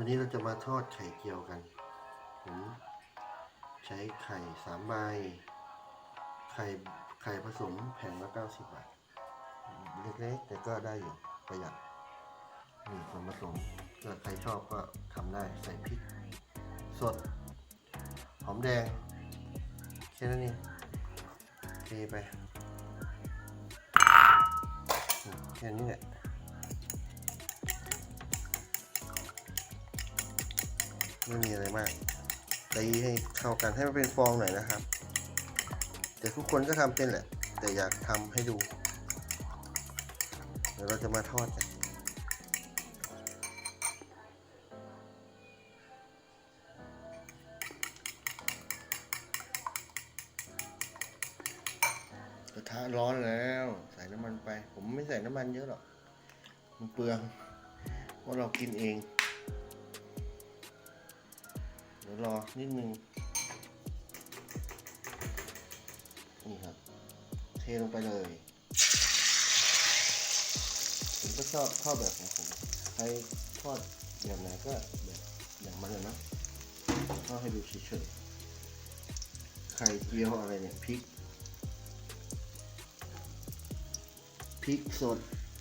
วันนี้เราจะมาทอดไข่เจียวกัน ผมใช้ไข่สามใบ ไข่ไข่ผสมแผงละเก้าสิบบาท เล็กๆ แต่ก็ได้อยู่ประหยัดนี่ส่วนผสมถ้าใครชอบก็ทำได้ใส่พริก สด หอมแดง แค่นั้นเองเทไปแค่นี้แหละ ไม่มีอะไรมากตีให้เข้ากันให้มันเป็นฟองหน่อยนะครับแต่ทุกคนก็ทำเป็นแหละ แต่อยากทำให้ดู เดี๋ยวเราจะมาทอดกันกระทะร้อนแล้ว ใส่น้ำมันไป ผมไม่ใส่น้ำมันเยอะหรอก มันเปลืองเพราะเรากินเอง รอนิดนึง นี่ครับ เทลงไปเลยผมก็ชอบทอดแบบของผมใครทอดแบบไหนก็แบบอย่างมันเลยนะทอดให้ดูเฉยๆไข่เจียวอะไรเนี่ยพริกพริกสด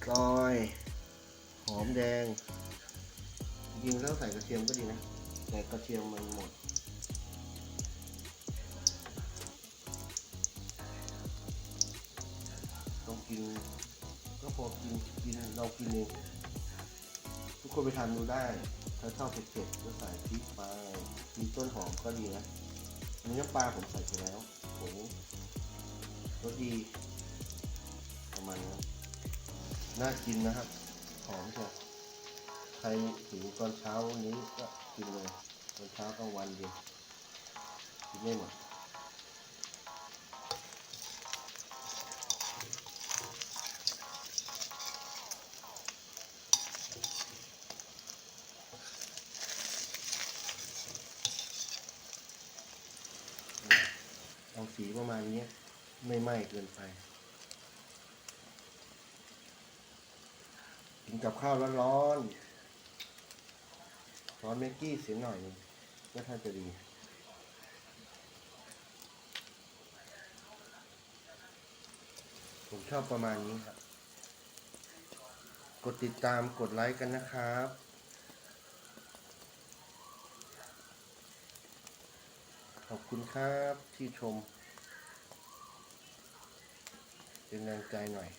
ซอย หอมแดงจริงแล้วใส่กระเทียมก็ดีนะ แต่กระเทียมมันหมดต้องกินก็พอกินกินเรากินเองทุกคนไปทานดูได้ ถ้าชอบเผ็ดๆก็ใส่พริกไปมีต้นหอมก็ดีนะอันนี้น้ำปลาผมใส่ไปแล้วโอ้รสดีประมาณนี้น่ากินนะครับ หอมใช่ใครถึงตอนเช้านี้ก็กินเลย ช้ากลางวันเดียวกินไม่หมดเอาสีประมาณนี้ไม่ไหม้เกินไปกินกับข้าวร้อนๆร้อนเมกกี้เสียหน่อยนึง ก็ถ้าจะดีผมชอบประมาณนี้ครับ กดติดตามกดไลค์กันนะครับขอบคุณครับที่ชม เป็นแรงใจหน่อย